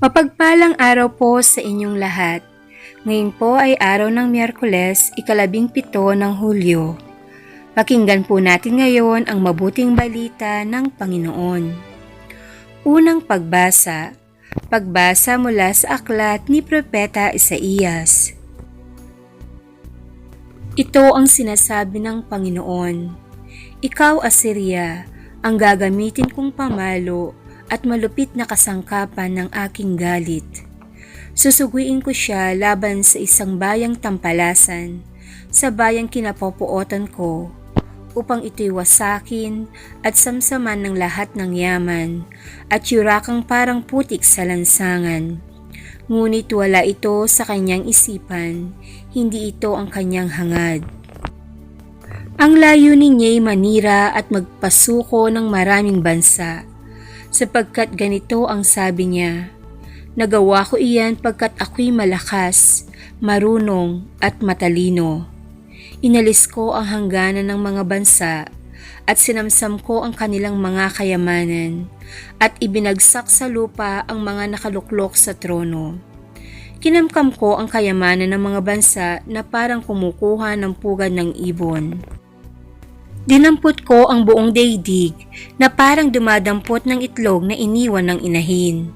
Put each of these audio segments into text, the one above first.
Mapagpalang araw po sa inyong lahat. Ngayon po ay araw ng Miyerkules, ikalabing pito ng Hulyo. Pakinggan po natin ngayon ang mabuting balita ng Panginoon. Unang pagbasa, pagbasa mula sa aklat ni Propeta Isaías. Ito ang sinasabi ng Panginoon. Ikaw, Assyria, ang gagamitin kong pamalo at malupit na kasangkapan ng aking galit. Susuguin ko siya laban sa isang bayang tampalasan, sa bayang kinapopuotan ko, upang ito'y wasakin at samsaman ng lahat ng yaman, at yurakang parang putik sa lansangan. Ngunit wala ito sa kanyang isipan, hindi ito ang kanyang hangad. Ang layunin niya'y manira at magpasuko ng maraming bansa, sapagkat ganito ang sabi niya, Nagawa ko iyan pagkat ako'y malakas, marunong at matalino. Inalis ko ang hangganan ng mga bansa at sinamsam ko ang kanilang mga kayamanan at ibinagsak sa lupa ang mga nakaluklok sa trono. Kinamkam ko ang kayamanan ng mga bansa na parang kumukuha ng pugad ng ibon. Dinampot ko ang buong daigdig na parang dumadampot ng itlog na iniwan ng inahin.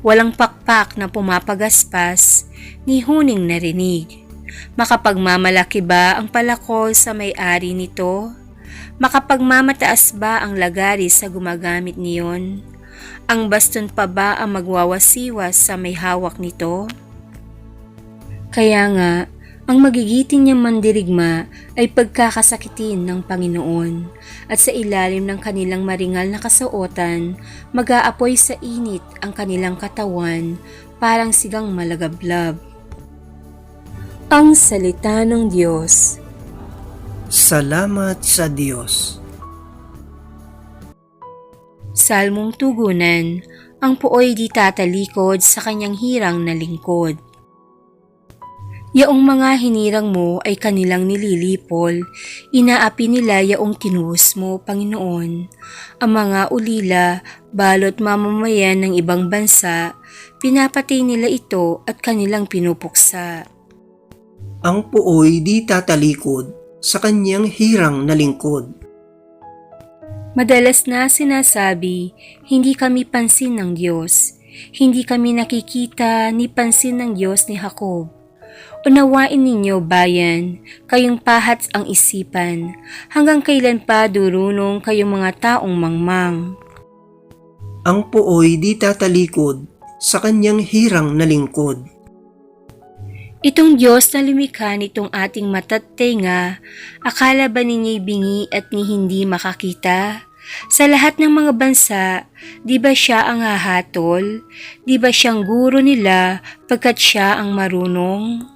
Walang pakpak na pumapagaspas, ni huning narinig. Makapagmamalaki ba ang palakol sa may-ari nito? Makapagmamataas ba ang lagari sa gumagamit niyon? Ang baston pa ba ang magwawasiwas sa may hawak nito? Kaya nga, ang magigiting niyang mandirigma ay pagkakasakitin ng Panginoon at sa ilalim ng kanilang maringal na kasuotan, mag-aapoy sa init ang kanilang katawan parang sigang malagablab. Ang Salita ng Diyos Salamat sa Diyos. Salmong Tugunan Ang puoy di tatalikod sa kanyang hirang na lingkod. Yaong mga hinirang mo ay kanilang nililipol, inaapi nila yaong tinuos mo, Panginoon. Ang mga ulila, balot mamamayan ng ibang bansa, pinapatay nila ito at kanilang pinupuksa. Ang puoy di tatalikod sa kanyang hirang na lingkod. Madalas na sinasabi, hindi kami pansin ng Diyos. Hindi kami nakikita ni pansin ng Diyos ni Jacob. Unawain ninyo, bayan, kayong pahat ang isipan, hanggang kailan pa durunong kayong mga taong mangmang. Ang puoy di tatalikod sa kanyang hirang na lingkod. Itong Diyos na lumikha nitong ating mata't tenga, akala ba ninya'y bingi at ni hindi makakita? Sa lahat ng mga bansa, di ba siya ang hahatol? Di ba siyang guro nila pagkat siya ang marunong?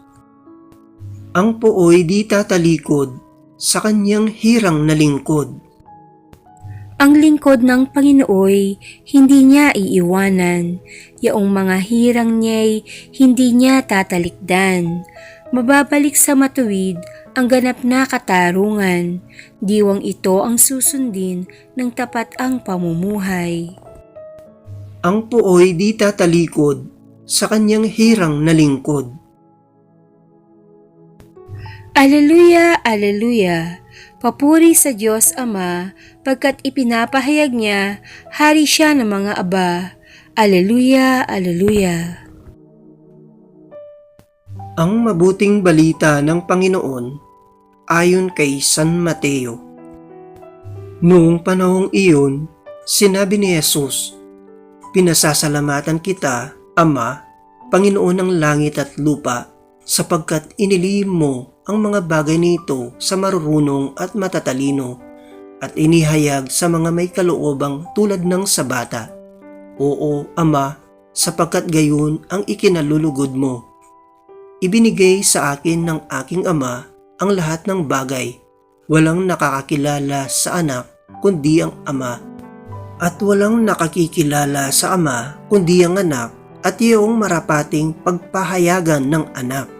Ang puoy di tatalikod sa kanyang hirang na lingkod. Ang lingkod ng Panginooy, hindi niya iiwanan. Yaong mga hirang niya'y hindi niya tatalikdan. Mababalik sa matuwid ang ganap na katarungan. Diwang ito ang susundin ng tapat ang pamumuhay. Ang puoy di tatalikod sa kanyang hirang na lingkod. Aleluya, aleluya. Papuri sa Diyos Ama, pagkat ipinapahayag niya, hari siya ng mga aba. Aleluya, aleluya. Ang mabuting balita ng Panginoon ayon kay San Mateo. Noong panahong iyon, sinabi ni Jesus, Pinasasalamatan kita, Ama, Panginoon ng langit at lupa, sapagkat inilihim mo ang mga bagay nito sa marurunong at matatalino at inihayag sa mga may kaloobang tulad ng sa bata. Oo, Ama, sapagkat gayon ang ikinalulugod mo. Ibinigay sa akin ng aking ama ang lahat ng bagay. Walang nakakakilala sa anak kundi ang ama. At walang nakakikilala sa ama kundi ang anak at iyong marapating pagpahayagan ng anak.